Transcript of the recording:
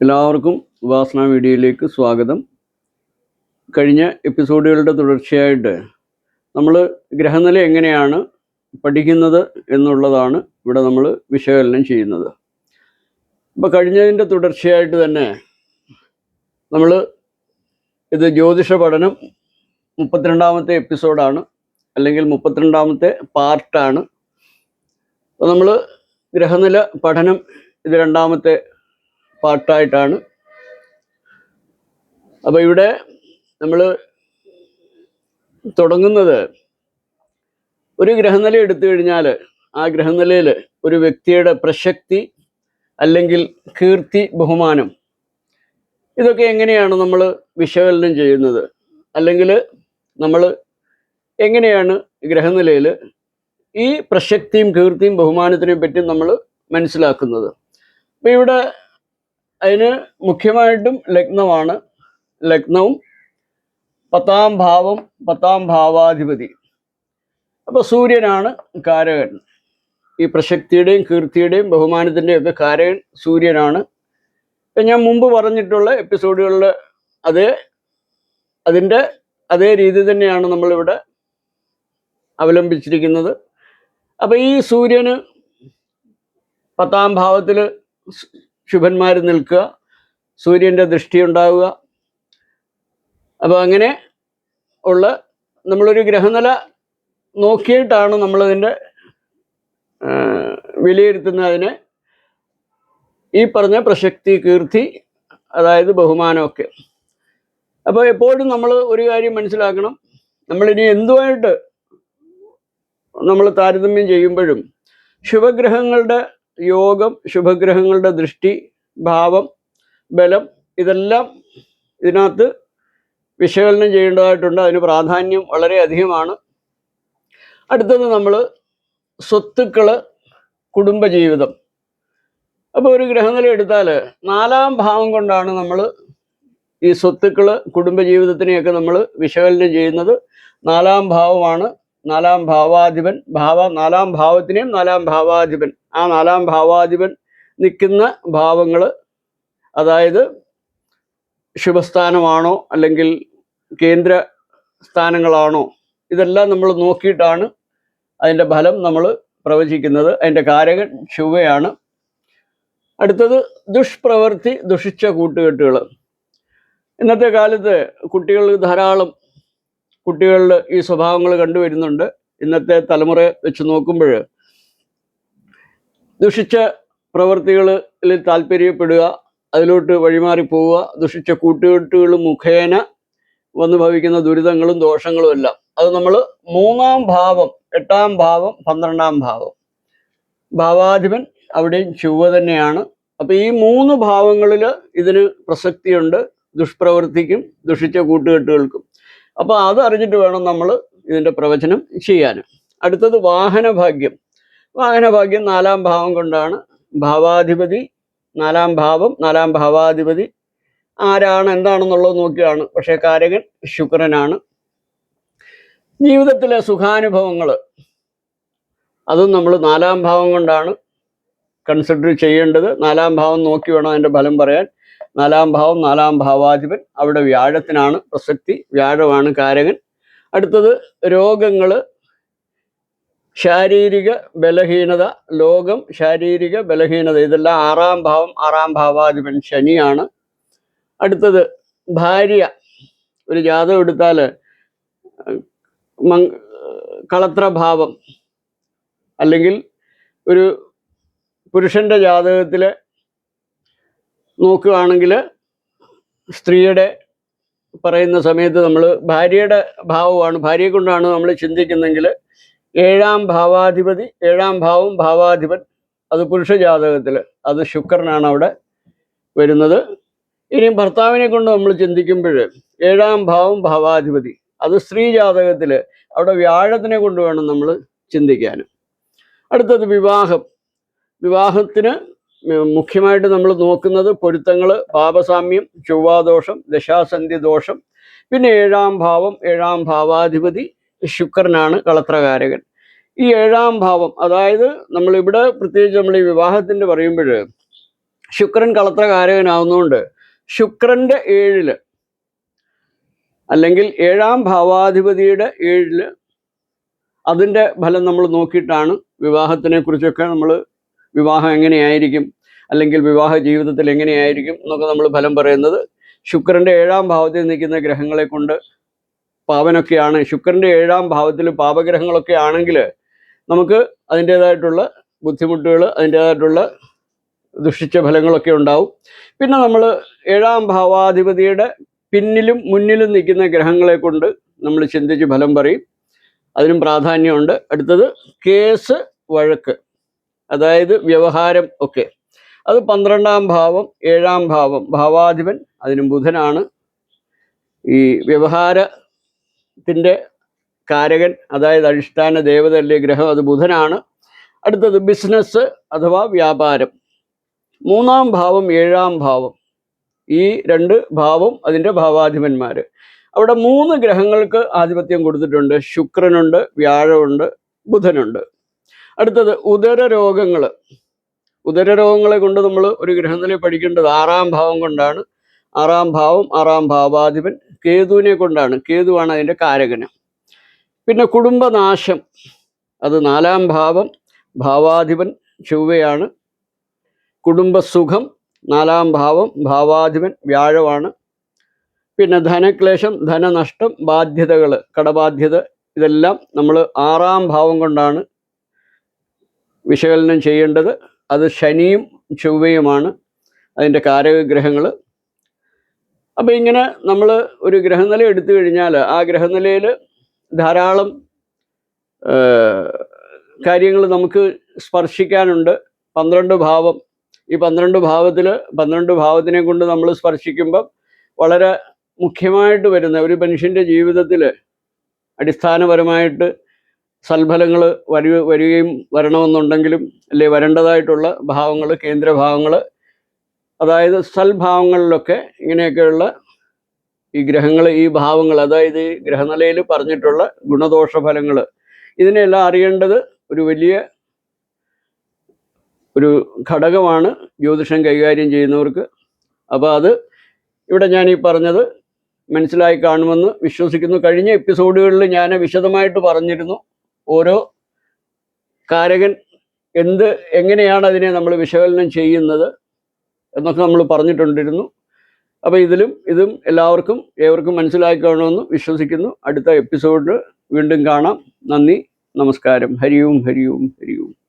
എല്ലാവർക്കും ഉപാസന വീഡിയോയിലേക്ക് സ്വാഗതം. കഴിഞ്ഞ എപ്പിസോഡുകളുടെ തുടർച്ചയായിട്ട് നമ്മൾ ഗ്രഹനില എങ്ങനെയാണ് പഠിക്കുന്നത് എന്നുള്ളതാണ് ഇവിടെ നമ്മൾ വിശകലനം ചെയ്യുന്നത്. അപ്പോൾ കഴിഞ്ഞതിന്റെ തുടർച്ചയായിട്ട് തന്നെ നമ്മൾ ഇത് ജ്യോതിഷ പഠനം മുപ്പത്തിരണ്ടാമത്തെ എപ്പിസോഡാണ് അല്ലെങ്കിൽ മുപ്പത്തിരണ്ടാമത്തെ പാർട്ടാണ്. അപ്പോൾ നമ്മൾ ഗ്രഹനില പഠനം ഇത് രണ്ടാമത്തെ പാർട്ടായിട്ടാണ് അപ്പോൾ ഇവിടെ നമ്മൾ തുടങ്ങുന്നത് ഒരു ഗ്രഹനില എടുത്തു കഴിഞ്ഞാൽ ആ ഗ്രഹനിലയിൽ ഒരു വ്യക്തിയുടെ പ്രശക്തി അല്ലെങ്കിൽ കീർത്തി ബഹുമാനം ഇതൊക്കെ എങ്ങനെയാണ് നമ്മൾ വിശകലനം ചെയ്യുന്നത്? അല്ലെങ്കിൽ നമ്മൾ എങ്ങനെയാണ് ഗ്രഹനിലയിൽ ഈ പ്രശക്തിയും കീർത്തിയും ബഹുമാനത്തിനെയും പറ്റി നമ്മൾ മനസ്സിലാക്കുന്നത്? അപ്പോൾ ഇവിടെ അതിന് മുഖ്യമായിട്ടും ലഗ്നമാണ്. ലഗ്നവും പത്താം ഭാവം പത്താം ഭാവാധിപതി. അപ്പോൾ സൂര്യനാണ് കാരകൻ. ഈ പ്രശക്തിയുടെയും കീർത്തിയുടെയും ബഹുമാനത്തിന്റെയും ഒക്കെ കാരകൻ സൂര്യനാണ്. ഞാൻ മുമ്പ് പറഞ്ഞിട്ടുള്ള എപ്പിസോഡുകളിൽ അതേ അതിന്റെ അതേ രീതി തന്നെയാണ് നമ്മളിവിടെ അവലംബിച്ചിരിക്കുന്നത്. അപ്പോൾ ഈ സൂര്യന് പത്താം ഭാവത്തിൽ ശുഭന്മാർ നിൽക്കുക സൂര്യന്റെ ദൃഷ്ടി ഉണ്ടാവുക. അപ്പോൾ അങ്ങനെ ഉള്ള നമ്മളൊരു ഗ്രഹനില നോക്കിയിട്ടാണ് നമ്മളതിന്റെ വിലയിരുത്തുന്നതിന് ഈ പറഞ്ഞ പ്രശക്തി കീർത്തി അതായത് ബഹുമാനമൊക്കെ. അപ്പോൾ എപ്പോഴും നമ്മൾ ഒരു കാര്യം മനസ്സിലാക്കണം. നമ്മളിനി എന്തുമായിട്ട് നമ്മൾ താരതമ്യം ചെയ്യുമ്പോഴും ശുഭഗ്രഹങ്ങളുടെ യോഗം ശുഭഗ്രഹങ്ങളുടെ ദൃഷ്ടി ഭാവം ബലം ഇതെല്ലാം ഇതിനകത്ത് വിശകലനം ചെയ്യേണ്ടതായിട്ടുണ്ട്. അതിന് പ്രാധാന്യം വളരെയധികമാണ് അടുത്തത് നമ്മൾ സ്വത്തുക്കൾ കുടുംബജീവിതം അപ്പോൾ ഒരു ഗ്രഹനില എടുത്താൽ നാലാം ഭാവം കൊണ്ടാണ് നമ്മൾ ഈ സ്വത്തുക്കൾ കുടുംബജീവിതത്തിനെയൊക്കെ നമ്മൾ വിശകലനം ചെയ്യുന്നത്. നാലാം ഭാവമാണ് നാലാം ഭാവാധിപൻ ഭാവ നാലാം ഭാവത്തിനെയും നാലാം ഭാവാധിപൻ. ആ നാലാം ഭാവാധിപൻ നിൽക്കുന്ന ഭാവങ്ങൾ അതായത് ശുഭസ്ഥാനമാണോ അല്ലെങ്കിൽ കേന്ദ്ര സ്ഥാനങ്ങളാണോ ഇതെല്ലാം നമ്മൾ നോക്കിയിട്ടാണ് അതിന്റെ ഫലം നമ്മൾ പ്രവചിക്കുന്നത്. അതിന്റെ കാരകൻ ശുഭയാണ് അടുത്തത് ദുഷ്പ്രവൃത്തി ദുഷിച്ച കൂട്ടുകെട്ടുകൾ ഇന്നത്തെ കാലത്ത് കുട്ടികൾ ധാരാളം കുട്ടികളിൽ ഈ സ്വഭാവങ്ങൾ കണ്ടുവരുന്നുണ്ട് ഇന്നത്തെ തലമുറ വെച്ച് നോക്കുമ്പോൾ ദുഷിച്ച പ്രവൃത്തികളിൽ താല്പര്യപ്പെടുക അതിലോട്ട് വഴിമാറി പോവുക ദുഷിച്ച കൂട്ടുകെട്ടുകൾ മുഖേന വന്നു ഭവിക്കുന്ന ദുരിതങ്ങളും ദോഷങ്ങളും എല്ലാം. അത് നമ്മൾ മൂന്നാം ഭാവം എട്ടാം ഭാവം പന്ത്രണ്ടാം ഭാവം. ഭാവാധിപൻ അവിടെയും ചൊവ്വ തന്നെയാണ്. അപ്പൊ ഈ മൂന്ന് ഭാവങ്ങളിൽ ഇതിന് പ്രസക്തിയുണ്ട്. ദുഷ്പ്രവൃത്തിക്കും ദുഷിച്ച കൂട്ടുകെട്ടുകൾക്കും. അപ്പൊ അത് അറിഞ്ഞിട്ട് വേണം നമ്മൾ ഇതിന്റെ പ്രവചനം ചെയ്യാൻ അടുത്തത് വാഹനഭാഗ്യം. വാഹനഭാഗ്യം നാലാം ഭാവം കൊണ്ടാണ്. ഭാവാധിപതി നാലാം ഭാവം നാലാം ഭാവാധിപതി. ആരാണ് എന്താണെന്നുള്ളത് നോക്കിയാണ്. പക്ഷേ കാരകൻ ശുക്രനാണ്. ജീവിതത്തിലെ സുഖാനുഭവങ്ങൾ അതും നമ്മൾ നാലാം ഭാവം കൊണ്ടാണ് കൺസിഡർ ചെയ്യേണ്ടത്. നാലാം ഭാവം നോക്കി വേണം അതിന്റെ ഫലം പറയാൻ. നാലാം ഭാവം നാലാം ഭാവാധിപൻ. അവിടെ വ്യാഴത്തിനാണ് പ്രസക്തി വ്യാഴമാണ് കാരകൻ. അടുത്തത് രോഗങ്ങൾ ശാരീരിക ബലഹീനത ലോകം ശാരീരിക ബലഹീനത. ഇതെല്ലാം ആറാം ഭാവം ആറാം ഭാവാധിപൻ ശനിയാണ്. അടുത്തത് ഭാര്യ. ഒരു ജാതകം എടുത്താൽ മങ് കളത്രഭാവം. അല്ലെങ്കിൽ ഒരു പുരുഷന്റെ ജാതകത്തിൽ നോക്കുകയാണെങ്കിൽ സ്ത്രീയുടെ പറയുന്ന സമയത്ത് നമ്മൾ ഭാര്യയുടെ ഭാവമാണ് ഭാര്യയെ കൊണ്ടാണ് നമ്മൾ ചിന്തിക്കുന്നെങ്കിൽ ഏഴാം ഭാവാധിപതി ഏഴാം ഭാവം ഭാവാധിപൻ അത് പുരുഷ ജാതകത്തിൽ അത് ശുക്രനാണ് അവിടെ വരുന്നത്. ഇനിയും ഭർത്താവിനെ കൊണ്ട് നമ്മൾ ചിന്തിക്കുമ്പോൾ ഏഴാം ഭാവം ഭാവാധിപതി അത് സ്ത്രീ ജാതകത്തിൽ അവിടെ വ്യാഴത്തിനെ കൊണ്ട് വേണം നമ്മൾ ചിന്തിക്കാൻ. അടുത്തത് വിവാഹം. വിവാഹത്തിന് മുഖ്യമായിട്ട് നമ്മൾ നോക്കുന്നത് പൊരുത്തങ്ങൾ പാപസാമ്യം ചൊവ്വാദോഷം ദശാസന്ധി ദോഷം പിന്നെ ഏഴാം ഭാവം ഏഴാം ഭാവാധിപതി ശുക്രനാണ് കളത്രകാരകൻ. ഈ ഏഴാം ഭാവം അതായത് നമ്മളിവിടെ പ്രത്യേകിച്ച് നമ്മൾ ഈ വിവാഹത്തിന്റെ പറയുമ്പോൾ ശുക്രൻ കളത്രകാരകനാവുന്നതുകൊണ്ട് ശുക്രന്റെ ഏഴിൽ അല്ലെങ്കിൽ ഏഴാം ഭാവാധിപതിയുടെ ഏഴിൽ അതിന്റെ ഫലം നമ്മൾ നോക്കിയിട്ടാണ് വിവാഹത്തിനെ കുറിച്ചൊക്കെ നമ്മൾ വിവാഹം എങ്ങനെയായിരിക്കും? അല്ലെങ്കിൽ വിവാഹ ജീവിതത്തിൽ എങ്ങനെയായിരിക്കും എന്നൊക്കെ നമ്മൾ ഫലം പറയുന്നത് ശുക്രന്റെ ഏഴാം ഭാവത്തിൽ നിൽക്കുന്ന ഗ്രഹങ്ങളെ കൊണ്ട് പാവനൊക്കെയാണ്. ശുക്രന്റെ ഏഴാം ഭാവത്തിൽ പാപഗ്രഹങ്ങളൊക്കെ ആണെങ്കിൽ നമുക്ക് അതിന്റേതായിട്ടുള്ള ബുദ്ധിമുട്ടുകൾ അതിന്റേതായിട്ടുള്ള ദുഷിച്ച ഫലങ്ങളൊക്കെ ഉണ്ടാവും. പിന്നെ നമ്മൾ ഏഴാം ഭാവാധിപതിയുടെ പിന്നിലും മുന്നിലും നിൽക്കുന്ന ഗ്രഹങ്ങളെ കൊണ്ട് നമ്മൾ ചിന്തിച്ച് ഫലം പറയും. അതിനും പ്രാധാന്യമുണ്ട്. അടുത്തത് കേസ് വഴക്ക്. അതായത് വ്യവഹാരം ഒക്കെ. അത് പന്ത്രണ്ടാം ഭാവം ഏഴാം ഭാവം. ഭാവാധിപൻ അതിന് ബുധനാണ്. ഈ വ്യവഹാരത്തിന്റെ കാരകൻ അതായത് അടിസ്ഥാന ദേവതല്ലേ ഗ്രഹം അത് ബുധനാണ്. അടുത്തത് ബിസിനസ് അഥവാ വ്യാപാരം. മൂന്നാം ഭാവം ഏഴാം ഭാവം. ഈ രണ്ട് ഭാവം അതിന്റെ ഭാവാധിപന്മാർ. അവിടെ മൂന്ന് ഗ്രഹങ്ങൾക്ക് ആധിപത്യം കൊടുത്തിട്ടുണ്ട്. ശുക്രനുണ്ട് വ്യാഴമുണ്ട് ബുധനുണ്ട്. അടുത്തത് ഉദര രോഗങ്ങൾ ഉദര രോഗങ്ങളെ കൊണ്ട് നമ്മൾ ഒരു ഗ്രഹനില പഠിക്കേണ്ടത് ആറാം ഭാവം കൊണ്ടാണ്. ആറാം ഭാവം ആറാം ഭാവാധിപൻ കേതുവിനെ കൊണ്ടാണ്. കേതുവാണ് അതിന്റെ കാരകന്. പിന്നെ കുടുംബനാശം. അത് നാലാം ഭാവം ഭാവാധിപൻ ചൊവ്വയാണ്. കുടുംബസുഖം നാലാം ഭാവം ഭാവാധിപൻ വ്യാഴമാണ്. പിന്നെ ധനക്ലേശം ധനനഷ്ടം ബാധ്യതകൾ കടബാധ്യത ഇതെല്ലാം നമ്മൾ ആറാം ഭാവം കൊണ്ടാണ് വിശകലനം ചെയ്യേണ്ടത് അത് ശനിയും ചൊവ്വയുമാണ് അതിന്റെ കാരകഗ്രഹങ്ങൾ. അപ്പോൾ ഇങ്ങനെ നമ്മൾ ഒരു ഗ്രഹനില എടുത്തു കഴിഞ്ഞാൽ ആ ഗ്രഹനിലയിൽ ധാരാളം കാര്യങ്ങൾ നമുക്ക് സ്പർശിക്കാനുണ്ട്. പന്ത്രണ്ട് ഭാവം. ഈ പന്ത്രണ്ട് ഭാവത്തിൽ പന്ത്രണ്ട് ഭാവത്തിനെ കൊണ്ട് നമ്മൾ സ്പർശിക്കുമ്പം വളരെ മുഖ്യമായിട്ട് വരുന്ന ഒരു മനുഷ്യന്റെ ജീവിതത്തിൽ അടിസ്ഥാനപരമായിട്ട് സൽഫലങ്ങൾ വരു വരികയും വരണമെന്നുണ്ടെങ്കിലും അല്ലെ വരേണ്ടതായിട്ടുള്ള ഭാവങ്ങൾ കേന്ദ്രഭാവങ്ങൾ അതായത് സൽഭാവങ്ങളിലൊക്കെ ഇങ്ങനെയൊക്കെയുള്ള ഈ ഗ്രഹങ്ങൾ ഈ ഭാവങ്ങൾ അതായത് ഈ ഗ്രഹനിലയിൽ പറഞ്ഞിട്ടുള്ള ഗുണദോഷ ഫലങ്ങൾ ഇതിനെല്ലാം അറിയേണ്ടത് ഒരു വലിയ ഒരു ഘടകമാണ് ജ്യോതിഷം കൈകാര്യം ചെയ്യുന്നവർക്ക്. അപ്പോൾ അത് ഇവിടെ ഞാൻ ഈ പറഞ്ഞത് മനസ്സിലായി കാണുമെന്ന് വിശ്വസിക്കുന്നു. കഴിഞ്ഞ എപ്പിസോഡുകളിൽ ഞാൻ വിശദമായിട്ട് പറഞ്ഞിരുന്നു. ഓരോ കാരകൻ എന്ത് എങ്ങനെയാണ് അതിനെ നമ്മൾ വിശകലനം ചെയ്യുന്നത് എന്നൊക്കെ നമ്മൾ പറഞ്ഞിട്ടുണ്ടിരുന്നു. അപ്പോൾ ഇതിലും ഇതും എല്ലാവർക്കും ഏവർക്കും മനസ്സിലാക്കി കാണുമെന്ന് വിശ്വസിക്കുന്നു. അടുത്ത എപ്പിസോഡ് വീണ്ടും കാണാം. നന്ദി നമസ്കാരം. ഹരിയും ഹരിയും ഹരിയും.